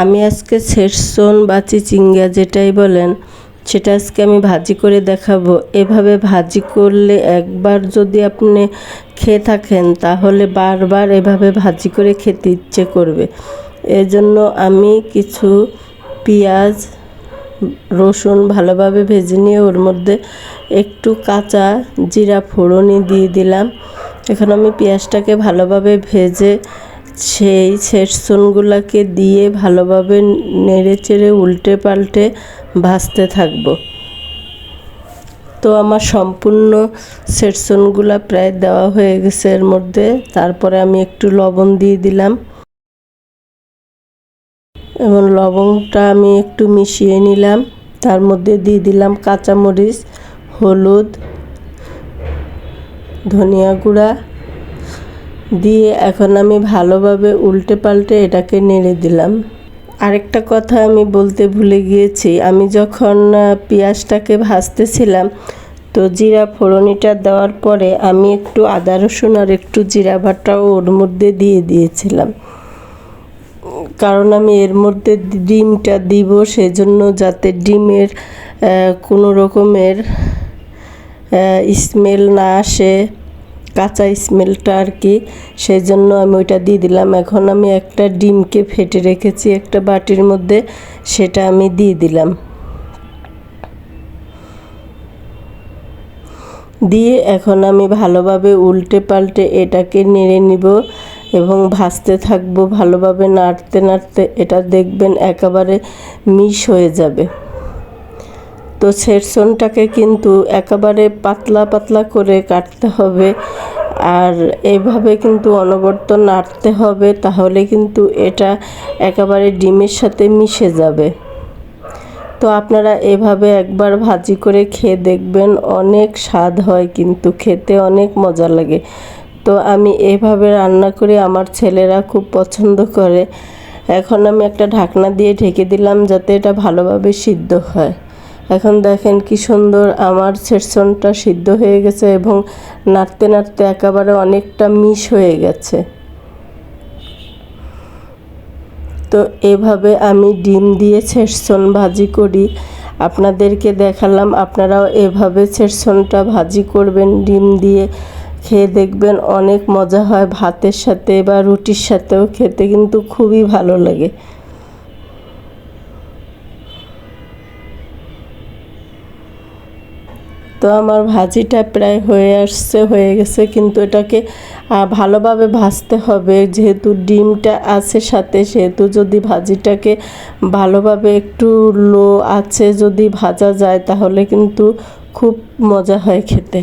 আমি আজকে সেরসন বা চিচিঙ্গা যেটাই বলেন, সেটা আজকে আমি ভাজি করে দেখাবো। এভাবে ভাজি করলে একবার যদি আপনি খেয়ে থাকেন, তাহলে বারবার এভাবে ভাজি করে খেতে ইচ্ছে করবে। এজন্য আমি কিছু পেঁয়াজ, রসুন ভালোভাবে ভেজে নিয়ে ওর মধ্যে একটু কাঁচা জিরা ফোড়নি দিয়ে দিলাম। এখন আমি পেঁয়াজটাকে ভালোভাবে ভেজে সেই সেরসনগুলোকে দিয়ে ভালোভাবে নেড়ে চেড়ে উল্টে পাল্টে ভাজতে থাকব। তো আমার সম্পূর্ণ সেরসনগুলো প্রায় দেওয়া হয়ে গেছে এর মধ্যে। তারপরে আমি একটু লবণ দিয়ে দিলাম। এবং লবণটা আমি একটু মিশিয়ে নিলাম। তার মধ্যে দিয়ে দিলাম কাঁচামরিচ, হলুদ, ধনিয়া গুঁড়া দিয়ে এখন আমি ভালোভাবে উল্টে পাল্টে এটাকে নেড়ে দিলাম। আরেকটা কথা আমি বলতে ভুলে গিয়েছি, আমি যখন পেঁয়াজটাকে ভাজতেছিলাম, তো জিরা ফোড়নিটা দেওয়ার পরে আমি একটু আদা, রসুন আর একটু জিরা ভাটাও ওর মধ্যে দিয়ে দিয়েছিলাম। কারণ আমি এর মধ্যে ডিমটা দিব সেজন্য যাতে ডিমের কোনো রকমের স্মেল না আসে। কাঁচা স্মেলটা আর কি সেই জন্য আমি ওইটা দিয়ে দিলাম। এখন আমি একটা ডিমকে ফেটে রেখেছি একটা বাটির মধ্যে, সেটা আমি দিয়ে দিলাম। দিয়ে এখন আমি ভালোভাবে উল্টে পাল্টে এটাকে নেড়ে নিব এবং ভাজতে থাকব ভালোভাবে নাড়তে নাড়তে এটা দেখবেন একেবারে মিশ হয়ে যাবে। তো সেরসনটাকে কিন্তু একেবারে পাতলা পাতলা করে কাটতে হবে। আর এইভাবে কিন্তু অনবর্ত নাড়তে হবে, তাহলে কিন্তু এটা একেবারে ডিমের সাথে মিশে যাবে। তো আপনারা এভাবে একবার ভাজি করে খেয়ে দেখবেন, অনেক স্বাদ হয় কিন্তু, খেতে অনেক মজা লাগে। তো আমি এভাবে রান্না করে আমার ছেলেরা খুব পছন্দ করে। এখন আমি একটা ঢাকনা দিয়ে ঢেকে দিলাম যাতে এটা ভালোভাবে সিদ্ধ হয়। এখন দেখেন কি সুন্দর আমার সেরসনটা সিদ্ধ হয়ে গেছে এবং নাড়তে নাড়তে একেবারে অনেকটা মিশ হয়ে গেছে। তো এভাবে আমি ডিম দিয়ে সেরসন ভাজি করি। আপনাদেরকে দেখালাম আপনারাও এভাবে সেরসনটা ভাজি করবেন ডিম দিয়ে। খেয়ে দেখবেন অনেক মজা হয় ভাতের সাথে বা রুটির সাথেও খেতে কিন্তু খুবই ভালো লাগে। তো আমার ভাজিটা প্রায় হয়ে আসছে, হয়ে গেছে। কিন্তু এটাকে ভালোভাবে ভাজতে হবে। যেহেতু ডিমটা আছে সাথে, সেহেতু যদি ভাজিটাকে ভালোভাবে একটু লো আছে যদি ভাজা যায়, তাহলে কিন্তু খুব মজা হয় খেতে।